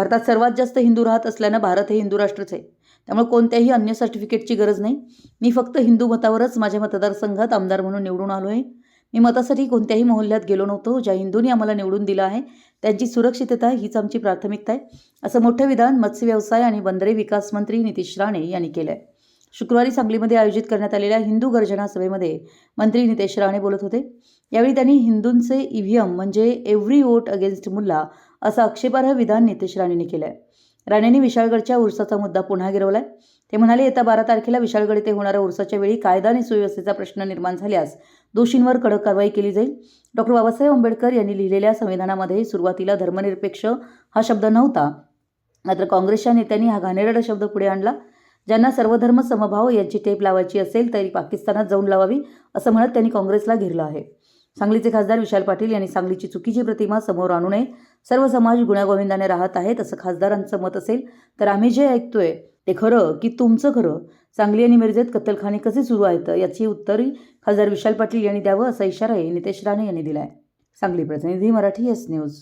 भारतात सर्वात जास्त हिंदू राहत असल्यानं भारत हे हिंदू राष्ट्रच आहे. त्यामुळे कोणत्याही अन्य सर्टिफिकेटची गरज नाही. मी फक्त हिंदू मतावरच माझ्या मतदारसंघात आमदार म्हणून निवडून आलो आहे मी मतासाठी कोणत्याही मोहल्ल्यात गेलो नव्हतो. ज्या हिंदूंनी आम्हाला निवडून दिलं आहे त्यांची सुरक्षितता हीच आमची प्राथमिकता आहे असं मोठं विधान मत्स्य व्यवसाय आणि बंदरे विकास मंत्री नितीश राणे यांनी केलं आहे शुक्रवारी सांगलीमध्ये आयोजित करण्यात आलेल्या हिंदू गर्जना सभेमध्ये मंत्री नितेश राणे बोलत होते. यावेळी त्यांनी हिंदूंचे ईव्हीएम म्हणजे एव्हरी वोट अगेन्स्ट मुल्ला असं आक्षेपार्ह विधान नितेश राणेंनी केलं आहे राणेंनी विशाळगडच्या उर्साचा मुद्दा पुन्हा गिरवलाय. ते म्हणाले येत्या बारा तारखेला विशाळगड येथे होणाऱ्या उर्साच्या वेळी कायदा आणि सुव्यवस्थेचा प्रश्न निर्माण झाल्यास दोषींवर कडक कारवाई केली जाईल. डॉक्टर बाबासाहेब आंबेडकर यांनी लिहिलेल्या संविधानामध्ये सुरुवातीला धर्मनिरपेक्ष हा शब्द नव्हता. मात्र काँग्रेसच्या नेत्यांनी हा घाणेरडा शब्द पुढे आणला. ज्यांना सर्वधर्म समभाव यांची टेप लावायची असेल तरी पाकिस्तानात जाऊन लावावी असं म्हणत त्यांनी काँग्रेसला घेरलं आहे. सांगलीचे खासदार विशाल पाटील यांनी सांगलीची चुकीची प्रतिमा समोर आणू नये. सर्व समाज गुण्यागोविंदाने राहत आहेत असं खासदारांचं मत असेल तर आम्ही जे ऐकतोय ते खरं की तुमचं खरं? सांगली आणि मिरजेत कत्तलखाने कसे सुरू आहेत? याची उत्तरही खासदार विशाल पाटील यांनी द्यावं असा इशाराही नितेश राणे यांनी दिलाय. सांगली प्रतिनिधी मराठी एस न्यूज.